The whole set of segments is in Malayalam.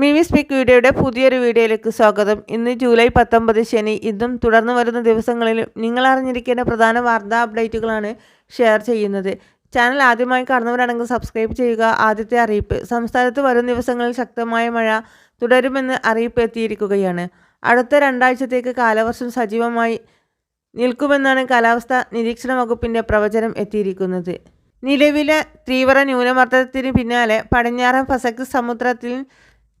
മിവി സ്പീക്ക് വീഡിയോയുടെ പുതിയൊരു വീഡിയോയിലേക്ക് സ്വാഗതം. ഇന്ന് ജൂലൈ പത്തൊമ്പത് ശനി. ഇന്നും തുടർന്ന് വരുന്ന ദിവസങ്ങളിലും നിങ്ങൾ അറിഞ്ഞിരിക്കേണ്ട പ്രധാന വാർത്താ അപ്ഡേറ്റുകളാണ് ഷെയർ ചെയ്യുന്നത്. ചാനൽ ആദ്യമായി കാണുന്നവരാണെങ്കിൽ സബ്സ്ക്രൈബ് ചെയ്യുക. ആദ്യത്തെ അറിയിപ്പ്. സംസ്ഥാനത്ത് വരും ദിവസങ്ങളിൽ ശക്തമായ മഴ തുടരുമെന്ന് അറിയിപ്പ് എത്തിയിരിക്കുകയാണ്. അടുത്ത രണ്ടാഴ്ചത്തേക്ക് കാലവർഷം സജീവമായി നിൽക്കുമെന്നാണ് കാലാവസ്ഥാ നിരീക്ഷണ വകുപ്പിന്റെ പ്രവചനം എത്തിയിരിക്കുന്നത്. നിലവിലെ തീവ്ര ന്യൂനമർദ്ദത്തിന് പിന്നാലെ പടിഞ്ഞാറൻ പസഫിക് സമുദ്രത്തിൽ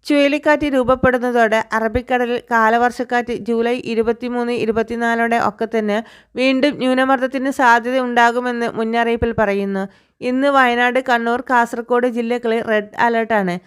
ചുഴലിക്കാറ്റ് രൂപപ്പെടുന്നതോടെ അറബിക്കടലിൽ കാലവർഷക്കാറ്റ് ജൂലൈ ഇരുപത്തിമൂന്ന് ഇരുപത്തിനാലോടെ ഒക്കെ തന്നെ വീണ്ടും ന്യൂനമർദ്ദത്തിന് സാധ്യത ഉണ്ടാകുമെന്ന് മുന്നറിയിപ്പിൽ പറയുന്നു. ഇന്ന് വയനാട് കണ്ണൂർ കാസർഗോഡ് ജില്ലകളിൽ റെഡ് അലർട്ടാണ്.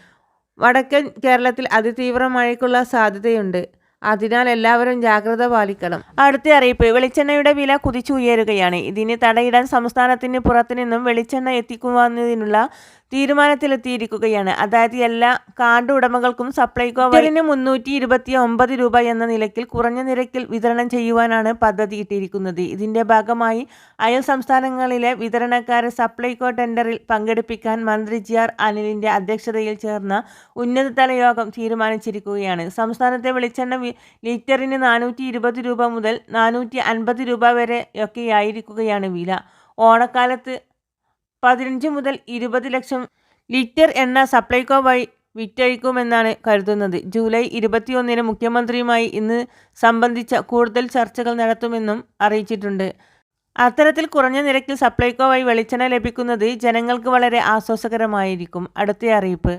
വടക്കൻ കേരളത്തിൽ അതിതീവ്ര മഴയ്ക്കുള്ള സാധ്യതയുണ്ട്. അതിനാൽ എല്ലാവരും ജാഗ്രത പാലിക്കണം. അടുത്ത അറിയിപ്പ് വെളിച്ചെണ്ണയുടെ വില കുതിച്ചുയരുകയാണ്. ഇതിന് തടയിടാൻ സംസ്ഥാനത്തിന് പുറത്തു നിന്നും വെളിച്ചെണ്ണ എത്തിക്കുവാനതിനുള്ള തീരുമാനത്തിലെത്തിയിരിക്കുകയാണ്. അതായത് എല്ലാ കാർഡ് ഉടമകൾക്കും സപ്ലൈകോ വരിന് മുന്നൂറ്റി ഇരുപത്തി ഒമ്പത് രൂപ എന്ന നിലയ്ക്കിൽ കുറഞ്ഞ നിരക്കിൽ വിതരണം ചെയ്യുവാനാണ് പദ്ധതി ഇട്ടിരിക്കുന്നത്. ഇതിന്റെ ഭാഗമായി അയൽ സംസ്ഥാനങ്ങളിലെ വിതരണക്കാരെ സപ്ലൈകോ ടെൻഡറിൽ പങ്കെടുപ്പിക്കാൻ മന്ത്രി ജി ആർ അനിലിന്റെ അധ്യക്ഷതയിൽ ചേർന്ന ഉന്നതതല യോഗം തീരുമാനിച്ചിരിക്കുകയാണ്. സംസ്ഥാനത്തെ വെളിച്ചെണ്ണ ലിറ്ററിന് നാനൂറ്റി ഇരുപത് രൂപ മുതൽ നാനൂറ്റി അൻപത് രൂപ വരെയൊക്കെയായിരിക്കുകയാണ് വില. ഓണക്കാലത്ത് പതിനഞ്ച് മുതൽ ഇരുപത് ലക്ഷം ലിറ്റർ എണ്ണ സപ്ലൈകോ വഴി വിറ്റഴിക്കുമെന്നാണ് കരുതുന്നത്. ജൂലൈ ഇരുപത്തിയൊന്നിന് മുഖ്യമന്ത്രിയുമായി ഇന്ന് സംബന്ധിച്ച കൂടുതൽ ചർച്ചകൾ നടത്തുമെന്നും അറിയിച്ചിട്ടുണ്ട്. അത്തരത്തിൽ കുറഞ്ഞ നിരക്കിൽ സപ്ലൈകോ വഴി വെളിച്ചെണ്ണ ലഭിക്കുന്നത് ജനങ്ങൾക്ക് വളരെ ആശ്വാസകരമായിരിക്കും അടുത്ത അറിയിപ്പ്.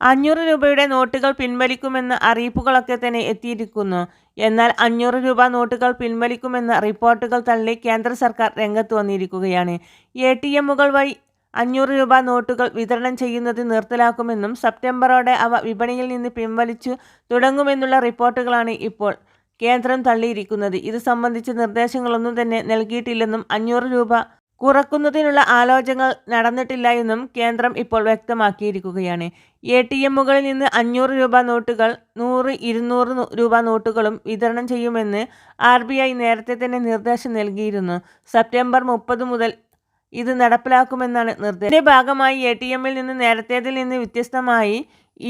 അഞ്ഞൂറ് രൂപയുടെ നോട്ടുകൾ പിൻവലിക്കുമെന്ന് അറിയിപ്പുകളൊക്കെ തന്നെ എത്തിയിരിക്കുന്നു. എന്നാൽ അഞ്ഞൂറ് രൂപ നോട്ടുകൾ പിൻവലിക്കുമെന്ന റിപ്പോർട്ടുകൾ തള്ളി കേന്ദ്ര സർക്കാർ രംഗത്ത് വന്നിരിക്കുകയാണ്. എ ടി എമ്മുകൾ വഴി അഞ്ഞൂറ് രൂപ നോട്ടുകൾ വിതരണം ചെയ്യുന്നത് നിർത്തലാക്കുമെന്നും സെപ്റ്റംബറോടെ അവ വിപണിയിൽ നിന്ന് പിൻവലിച്ചു തുടങ്ങുമെന്നുള്ള റിപ്പോർട്ടുകളാണ് ഇപ്പോൾ കേന്ദ്രം തള്ളിയിരിക്കുന്നത്. ഇത് സംബന്ധിച്ച് നിർദ്ദേശങ്ങളൊന്നും തന്നെ നൽകിയിട്ടില്ലെന്നും അഞ്ഞൂറ് രൂപ കുറക്കുന്നതിനുള്ള ആലോചനകൾ നടന്നിട്ടില്ല എന്നും കേന്ദ്രം ഇപ്പോൾ വ്യക്തമാക്കിയിരിക്കുകയാണ്. എ ടി എമ്മുകളിൽ നിന്ന് അഞ്ഞൂറ് രൂപ നോട്ടുകൾ നൂറ് ഇരുന്നൂറ് രൂപ നോട്ടുകളും വിതരണം ചെയ്യുമെന്ന് ആർ ബി ഐ നേരത്തെ തന്നെ നിർദ്ദേശം നൽകിയിരുന്നു. സെപ്റ്റംബർ മുപ്പത് മുതൽ ഇത് നടപ്പിലാക്കുമെന്നാണ് നിർദ്ദേശം. ഇതിന്റെ ഭാഗമായി എ ടി എമ്മിൽ നിന്ന് നേരത്തേതിൽ നിന്ന് വ്യത്യസ്തമായി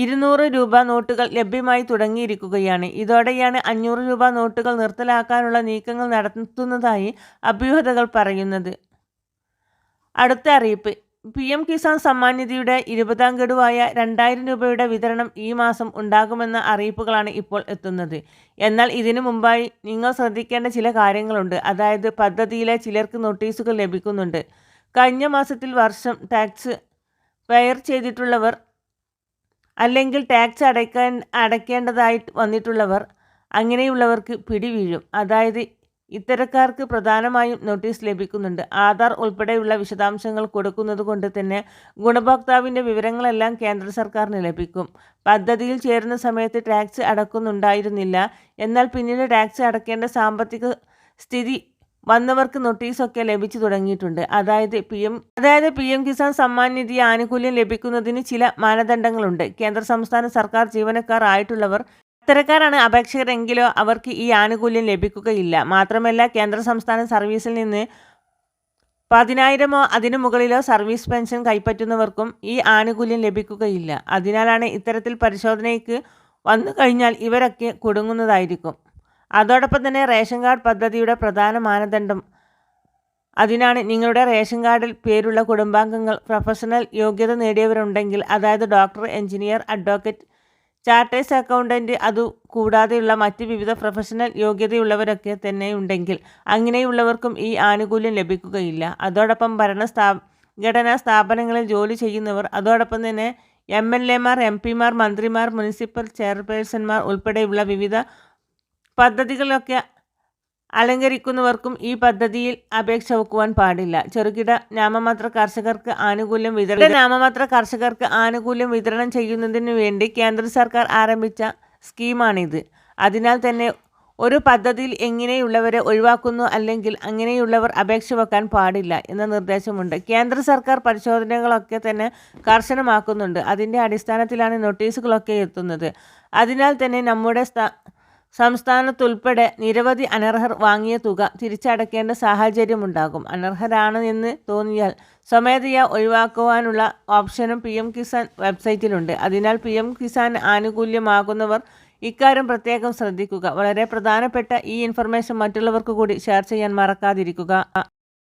ഇരുന്നൂറ് രൂപ നോട്ടുകൾ ലഭ്യമായി തുടങ്ങിയിരിക്കുകയാണ്. ഇതോടെയാണ് അഞ്ഞൂറ് രൂപ നോട്ടുകൾ നിർത്തലാക്കാനുള്ള നീക്കങ്ങൾ നടത്തുന്നതായി അഭ്യൂഹതകൾ പറയുന്നത്. അടുത്ത അറിയിപ്പ്. പി എം കിസാൻ സമ്മാൻ നിധിയുടെ ഇരുപതാം ഗഡുവായ രണ്ടായിരം രൂപയുടെ വിതരണം ഈ മാസം ഉണ്ടാകുമെന്ന അറിയിപ്പുകളാണ് ഇപ്പോൾ എത്തുന്നത്. എന്നാൽ ഇതിനു മുമ്പായി നിങ്ങൾ ശ്രദ്ധിക്കേണ്ട ചില കാര്യങ്ങളുണ്ട്. അതായത് പദ്ധതിയിലെ ചിലർക്ക് നോട്ടീസുകൾ ലഭിക്കുന്നുണ്ട്. കഴിഞ്ഞ മാസത്തിൽ വർഷം ടാക്സ് പെയർ ചെയ്തിട്ടുള്ളവർ അല്ലെങ്കിൽ ടാക്സ് അടയ്ക്കാൻ അടയ്ക്കേണ്ടതായിട്ട് വന്നിട്ടുള്ളവർ അങ്ങനെയുള്ളവർക്ക് പിടിവീഴും. അതായത് ഇത്തരക്കാർക്ക് പ്രധാനമായും നോട്ടീസ് ലഭിക്കുന്നുണ്ട്. ആധാർ ഉൾപ്പെടെയുള്ള വിശദാംശങ്ങൾ കൊടുക്കുന്നത് കൊണ്ട് തന്നെ ഗുണഭോക്താവിന്റെ വിവരങ്ങളെല്ലാം കേന്ദ്ര സർക്കാരിന് ലഭിക്കും. പദ്ധതിയിൽ ചേരുന്ന സമയത്ത് ടാക്സ് അടക്കുന്നുണ്ടായിരുന്നില്ല. എന്നാൽ പിന്നീട് ടാക്സ് അടക്കേണ്ട സാമ്പത്തിക സ്ഥിതി വന്നവർക്ക് നോട്ടീസൊക്കെ ലഭിച്ചു തുടങ്ങിയിട്ടുണ്ട്. അതായത് പി എം അതായത് പി എം കിസാൻ സമ്മാൻ നിധി ആനുകൂല്യം ലഭിക്കുന്നതിന് ചില മാനദണ്ഡങ്ങളുണ്ട്. കേന്ദ്ര സംസ്ഥാന സർക്കാർ ജീവനക്കാർ ആയിട്ടുള്ളവർ ഇത്തരക്കാരാണ് അപേക്ഷകരെങ്കിലോ അവർക്ക് ഈ ആനുകൂല്യം ലഭിക്കുകയില്ല. മാത്രമല്ല കേന്ദ്ര സംസ്ഥാന സർവീസിൽ നിന്ന് പതിനായിരമോ അതിനു മുകളിലോ സർവീസ് പെൻഷൻ കൈപ്പറ്റുന്നവർക്കും ഈ ആനുകൂല്യം ലഭിക്കുകയില്ല. അതിനാലാണ് ഇത്തരത്തിൽ പരിശോധനയ്ക്ക് വന്നു കഴിഞ്ഞാൽ ഇവരൊക്കെ കുടുങ്ങുന്നതായിരിക്കും. അതോടൊപ്പം തന്നെ റേഷൻ കാർഡ് പദ്ധതിയുടെ പ്രധാന മാനദണ്ഡം അതിനാണ്. നിങ്ങളുടെ റേഷൻ കാർഡിൽ പേരുള്ള കുടുംബാംഗങ്ങൾ പ്രൊഫഷണൽ യോഗ്യത നേടിയവരുണ്ടെങ്കിൽ അതായത് doctor engineer advocate chartered accountant അതു കൂടാതെയുള്ള മറ്റ് വിവിധ പ്രൊഫഷണൽ യോഗ്യതയുള്ളവരൊക്കെ തന്നെ ഉണ്ടെങ്കിൽ അങ്ങനെയുള്ളവർക്കും ഈ ആനുകൂല്യം ലഭിക്കുകയില്ല. അതോടൊപ്പം ഭരണ സ്ഥാ ഘടനാ സ്ഥാപനങ്ങളിൽ ജോലി ചെയ്യുന്നവർ അതോടൊപ്പം തന്നെ എം എൽ എമാർ എം പിമാർ മന്ത്രിമാർ മുനിസിപ്പൽ ചെയർപേഴ്സൺമാർ ഉൾപ്പെടെയുള്ള വിവിധ പദ്ധതികളൊക്കെ അലങ്കരിക്കുന്നവർക്കും ഈ പദ്ധതിയിൽ അപേക്ഷ വെക്കുവാൻ പാടില്ല. ചെറുകിട നാമമാത്ര കർഷകർക്ക് ആനുകൂല്യം വിതരണം നാമമാത്ര കർഷകർക്ക് ആനുകൂല്യം വിതരണം ചെയ്യുന്നതിന് വേണ്ടി കേന്ദ്ര സർക്കാർ ആരംഭിച്ച സ്കീമാണിത്. അതിനാൽ തന്നെ ഒരു പദ്ധതിയിൽ എങ്ങനെയുള്ളവരെ ഒഴിവാക്കുന്നു അല്ലെങ്കിൽ അങ്ങനെയുള്ളവർ അപേക്ഷ വെക്കാൻ പാടില്ല എന്ന നിർദ്ദേശമുണ്ട്. കേന്ദ്ര സർക്കാർ പരിശോധനകളൊക്കെ തന്നെ കർശനമാക്കുന്നുണ്ട്. അതിന്റെ അടിസ്ഥാനത്തിലാണ് നോട്ടീസുകളൊക്കെ എത്തുന്നത്. അതിനാൽ തന്നെ നമ്മുടെ സംസ്ഥാനത്തുൾപ്പെടെ നിരവധി അനർഹർ വാങ്ങിയ തുക തിരിച്ചടയ്ക്കേണ്ട സാഹചര്യമുണ്ടാകും. അനർഹരാണ് എന്ന് തോന്നിയാൽ സ്വമേധയാ ഒഴിവാക്കുവാനുള്ള ഓപ്ഷനും പി എം കിസാൻ വെബ്സൈറ്റിലുണ്ട്. അതിനാൽ പി എം കിസാൻ ആനുകൂല്യമാകുന്നവർ ഇക്കാര്യം പ്രത്യേകം ശ്രദ്ധിക്കുക. വളരെ പ്രധാനപ്പെട്ട ഈ ഇൻഫർമേഷൻ മറ്റുള്ളവർക്ക് കൂടി ഷെയർ ചെയ്യാൻ മറക്കാതിരിക്കുക.